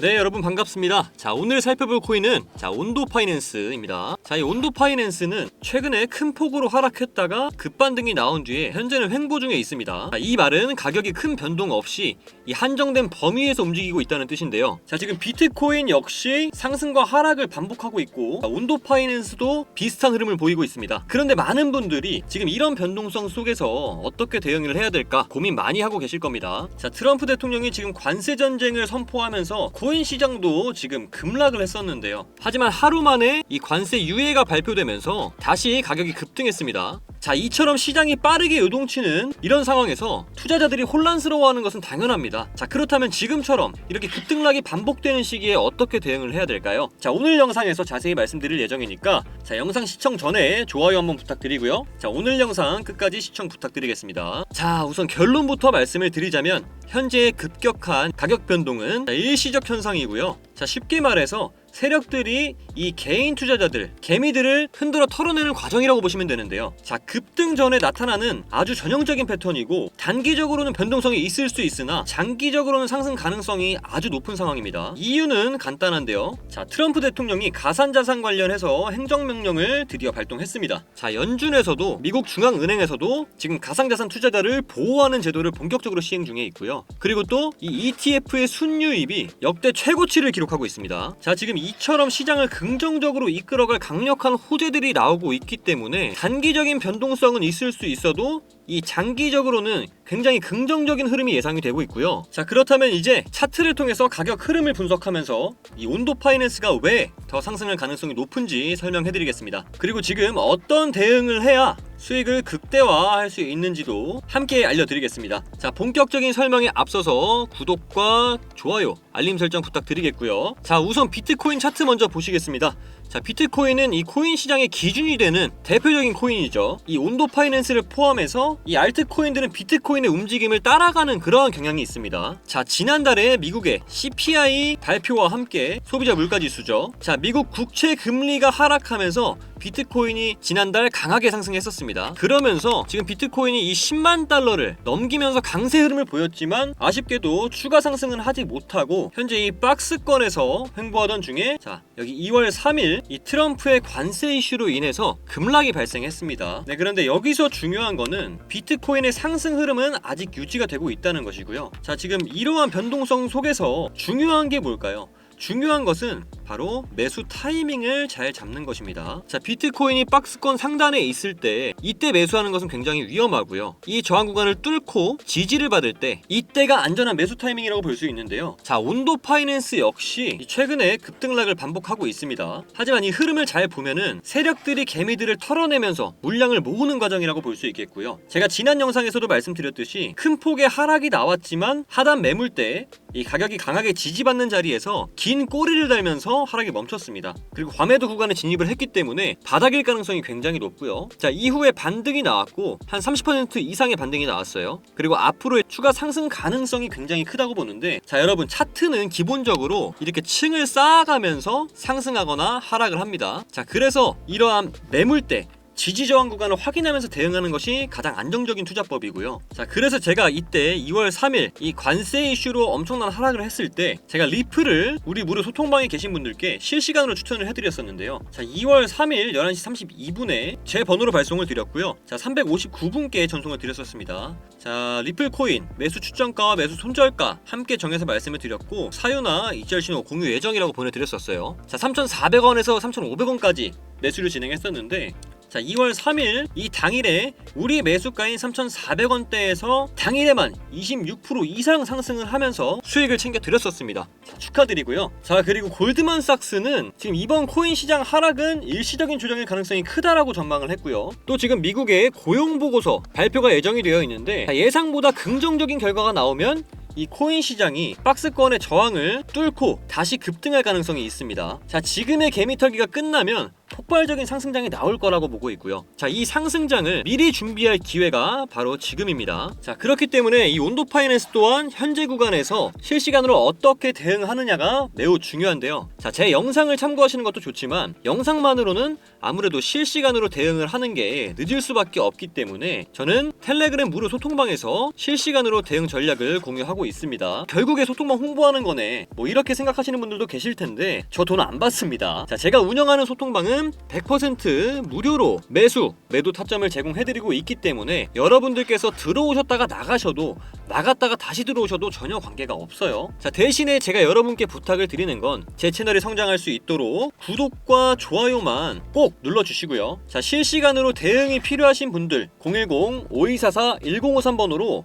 네 여러분 반갑습니다. 자 오늘 살펴볼 코인은 자 온도 파이낸스입니다. 자 이 온도 파이낸스는 최근에 큰 폭으로 하락했다가 급반등이 나온 뒤에 현재는 횡보 중에 있습니다. 자, 이 말은 가격이 큰 변동 없이 이 한정된 범위에서 움직이고 있다는 뜻인데요. 자 지금 비트코인 역시 상승과 하락을 반복하고 있고 자, 온도 파이낸스도 비슷한 흐름을 보이고 있습니다. 그런데 많은 분들이 지금 이런 변동성 속에서 어떻게 대응을 해야 될까 고민 많이 하고 계실 겁니다. 자 트럼프 대통령이 지금 관세 전쟁을 선포하면서 코인 시장도 지금 급락을 했었는데요. 하지만 하루 만에 이 관세 유예가 발표되면서 다시 가격이 급등했습니다. 자, 이처럼 시장이 빠르게 요동치는 이런 상황에서 투자자들이 혼란스러워하는 것은 당연합니다. 자, 그렇다면 지금처럼 이렇게 급등락이 반복되는 시기에 어떻게 대응을 해야 될까요? 자, 오늘 영상에서 자세히 말씀드릴 예정이니까 자, 영상 시청 전에 좋아요 한번 부탁드리고요. 자, 오늘 영상 끝까지 시청 부탁드리겠습니다. 자, 우선 결론부터 말씀을 드리자면 현재의 급격한 가격 변동은 자, 일시적 현상이고요. 자, 쉽게 말해서 세력들이 이 개인 투자자들, 개미들을 흔들어 털어내는 과정이라고 보시면 되는데요. 자, 급등 전에 나타나는 아주 전형적인 패턴이고 단기적으로는 변동성이 있을 수 있으나 장기적으로는 상승 가능성이 아주 높은 상황입니다. 이유는 간단한데요. 자, 트럼프 대통령이 가산 자산 관련해서 행정명령을 드디어 발동했습니다. 자, 연준에서도 미국 중앙은행에서도 지금 가상자산 투자자를 보호하는 제도를 본격적으로 시행 중에 있고요. 그리고 또 이 ETF의 순유입이 역대 최고치를 기록하고 있습니다. 자, 지금 이처럼 시장을 긍 정적으로 이끌어갈 강력한 호재들이 나오고 있기 때문에 단기적인 변동성은 있을 수 있어도 이 장기적으로는 굉장히 긍정적인 흐름이 예상이 되고 있고요. 자, 그렇다면 이제 차트를 통해서 가격 흐름을 분석하면서 이 온도 파이낸스가 왜 더 상승할 가능성이 높은지 설명해 드리겠습니다. 그리고 지금 어떤 대응을 해야 수익을 극대화할 수 있는지도 함께 알려드리겠습니다. 자, 본격적인 설명에 앞서서 구독과 좋아요, 알림 설정 부탁드리겠고요. 자, 우선 비트코인 차트 먼저 보시겠습니다. 자, 비트코인은 이 코인 시장의 기준이 되는 대표적인 코인이죠. 이 온도 파이낸스를 포함해서 이 알트코인들은 비트코인의 움직임을 따라가는 그러한 경향이 있습니다. 자, 지난달에 미국의 CPI 발표와 함께 소비자 물가 지수죠. 자, 미국 국채 금리가 하락하면서 비트코인이 지난달 강하게 상승했었습니다. 그러면서 지금 비트코인이 이 10만 달러를 넘기면서 강세 흐름을 보였지만 아쉽게도 추가 상승은 하지 못하고 현재 이 박스권에서 횡보하던 중에 자 여기 2월 3일 이 트럼프의 관세 이슈로 인해서 급락이 발생했습니다. 네 그런데 여기서 중요한 거는 비트코인의 상승 흐름은 아직 유지가 되고 있다는 것이고요. 자 지금 이러한 변동성 속에서 중요한 게 뭘까요? 중요한 것은 바로 매수 타이밍을 잘 잡는 것입니다. 자, 비트코인이 박스권 상단에 있을 때 이때 매수하는 것은 굉장히 위험하고요. 이 저항 구간을 뚫고 지지를 받을 때 이때가 안전한 매수 타이밍이라고 볼 수 있는데요. 자, 온도 파이낸스 역시 최근에 급등락을 반복하고 있습니다. 하지만 이 흐름을 잘 보면은 세력들이 개미들을 털어내면서 물량을 모으는 과정이라고 볼 수 있겠고요. 제가 지난 영상에서도 말씀드렸듯이 큰 폭의 하락이 나왔지만 하단 매물대 이 가격이 강하게 지지받는 자리에서 긴 꼬리를 달면서 하락이 멈췄습니다. 그리고 과매도 구간에 진입을 했기 때문에 바닥일 가능성이 굉장히 높고요. 자 이후에 반등이 나왔고 한 30% 이상의 반등이 나왔어요. 그리고 앞으로의 추가 상승 가능성이 굉장히 크다고 보는데 자 여러분 차트는 기본적으로 이렇게 층을 쌓아가면서 상승하거나 하락을 합니다. 자 그래서 이러한 매물대 지지 저항 구간을 확인하면서 대응하는 것이 가장 안정적인 투자법이고요. 자, 그래서 제가 이때 2월 3일 이 관세 이슈로 엄청난 하락을 했을 때 제가 리플을 우리 무료 소통방에 계신 분들께 실시간으로 추천을 해드렸었는데요. 자, 2월 3일 11시 32분에 제 번호로 발송을 드렸고요. 자, 359분께 전송을 드렸었습니다. 자, 리플 코인 매수 추천가와 매수 손절가 함께 정해서 말씀을 드렸고 사유나 이절 신호 공유 예정이라고 보내드렸었어요. 자, 3,400원에서 3,500원까지 매수를 진행했었는데 자, 2월 3일 이 당일에 우리 매수가인 3,400원대에서 당일에만 26% 이상 상승을 하면서 수익을 챙겨 드렸었습니다. 자, 축하드리고요. 자, 그리고 골드만삭스는 지금 이번 코인 시장 하락은 일시적인 조정일 가능성이 크다라고 전망을 했고요. 또 지금 미국의 고용 보고서 발표가 예정이 되어 있는데 자, 예상보다 긍정적인 결과가 나오면 이 코인 시장이 박스권의 저항을 뚫고 다시 급등할 가능성이 있습니다. 자, 지금의 개미털기가 끝나면 폭발적인 상승장이 나올 거라고 보고 있고요. 자, 이 상승장을 미리 준비할 기회가 바로 지금입니다. 자, 그렇기 때문에 이 온도 파이낸스 또한 현재 구간에서 실시간으로 어떻게 대응하느냐가 매우 중요한데요. 자, 제 영상을 참고하시는 것도 좋지만 영상만으로는 아무래도 실시간으로 대응을 하는 게 늦을 수밖에 없기 때문에 저는 텔레그램 무료 소통방에서 실시간으로 대응 전략을 공유하고 있습니다. 결국에 소통방 홍보하는 거네. 뭐 이렇게 생각하시는 분들도 계실 텐데 저 돈 안 받습니다. 자, 제가 운영하는 소통방은 100% 무료로 매수, 매도 타점을 제공해드리고 있기 때문에 여러분들께서 들어오셨다가 나가셔도 나갔다가 다시 들어오셔도 전혀 관계가 없어요. 자, 대신에 제가 여러분께 부탁을 드리는 건 제 채널이 성장할 수 있도록 구독과 좋아요만 꼭 눌러주시고요. 자, 실시간으로 대응이 필요하신 분들 010-5244-1053번으로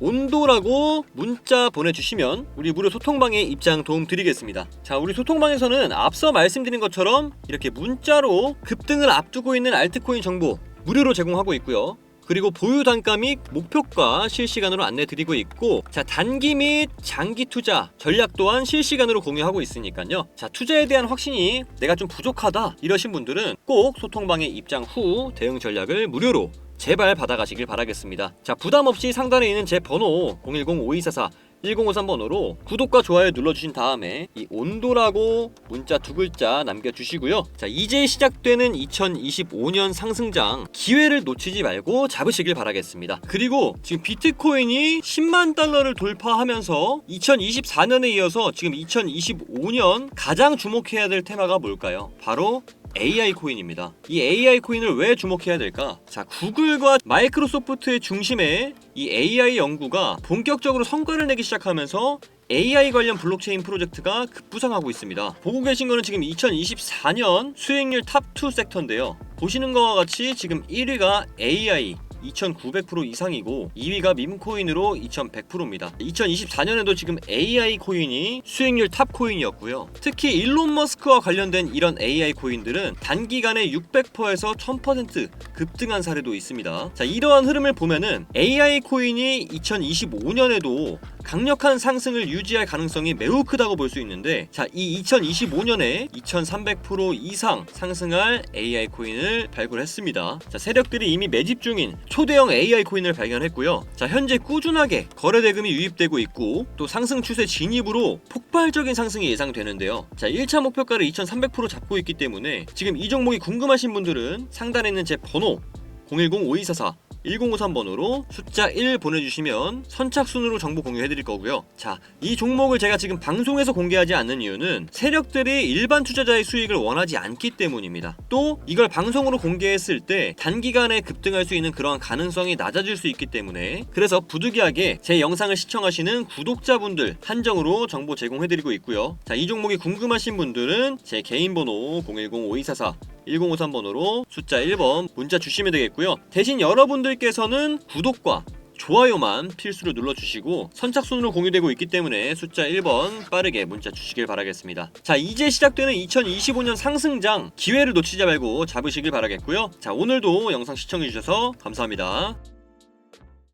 온도라고 문자 보내주시면 우리 무료 소통방에 입장 도움 드리겠습니다. 자, 우리 소통방에서는 앞서 말씀드린 것처럼 이렇게 문자로 급등을 앞두고 있는 알트코인 정보 무료로 제공하고 있고요. 그리고 보유 단가 및 목표가 실시간으로 안내 드리고 있고 자 단기 및 장기 투자 전략 또한 실시간으로 공유하고 있으니까요 자 투자에 대한 확신이 내가 좀 부족하다 이러신 분들은 꼭 소통방에 입장 후 대응 전략을 무료로 제발 받아가시길 바라겠습니다. 자 부담 없이 상단에 있는 제 번호 010-5244 1053번호로 구독과 좋아요 눌러주신 다음에 이 온도라고 문자 두 글자 남겨주시고요. 자 이제 시작되는 2025년 상승장 기회를 놓치지 말고 잡으시길 바라겠습니다. 그리고 지금 비트코인이 10만 달러를 돌파하면서 2024년에 이어서 지금 2025년 가장 주목해야 될 테마가 뭘까요? 바로 AI 코인입니다. 이 AI 코인을 왜 주목해야 될까? 자, 구글과 마이크로소프트의 중심에 이 AI 연구가 본격적으로 성과를 내기 시작하면서 AI 관련 블록체인 프로젝트가 급부상하고 있습니다. 보고 계신 거는 지금 2024년 수익률 탑2 섹터인데요. 보시는 것과 같이 지금 1위가 AI 2900% 이상이고 2위가 밈코인으로 2100%입니다. 2024년에도 지금 AI 코인이 수익률 탑 코인이었고요. 특히 일론 머스크와 관련된 이런 AI 코인들은 단기간에 600%에서 1000% 급등한 사례도 있습니다. 자, 이러한 흐름을 보면은 AI 코인이 2025년에도 강력한 상승을 유지할 가능성이 매우 크다고 볼 수 있는데 자, 이 2025년에 2300% 이상 상승할 AI 코인을 발굴했습니다. 자, 세력들이 이미 매집 중인 초대형 AI 코인을 발견했고요. 자, 현재 꾸준하게 거래 대금이 유입되고 있고 또 상승 추세 진입으로 폭발적인 상승이 예상되는데요. 자, 1차 목표가를 2300% 잡고 있기 때문에 지금 이 종목이 궁금하신 분들은 상단에 있는 제 번호 010-5244 1053번으로 숫자 1 보내주시면 선착순으로 정보 공유해드릴 거고요. 자, 이 종목을 제가 지금 방송에서 공개하지 않는 이유는 세력들이 일반 투자자의 수익을 원하지 않기 때문입니다. 또 이걸 방송으로 공개했을 때 단기간에 급등할 수 있는 그러한 가능성이 낮아질 수 있기 때문에 그래서 부득이하게 제 영상을 시청하시는 구독자분들 한정으로 정보 제공해드리고 있고요. 자, 이 종목이 궁금하신 분들은 제 개인 번호 010-5244 1053번으로 숫자 1번 문자 주시면 되겠고요. 대신 여러분들께서는 구독과 좋아요만 필수로 눌러주시고 선착순으로 공유되고 있기 때문에 숫자 1번 빠르게 문자 주시길 바라겠습니다. 자 이제 시작되는 2025년 상승장 기회를 놓치지 말고 잡으시길 바라겠고요. 자 오늘도 영상 시청해주셔서 감사합니다.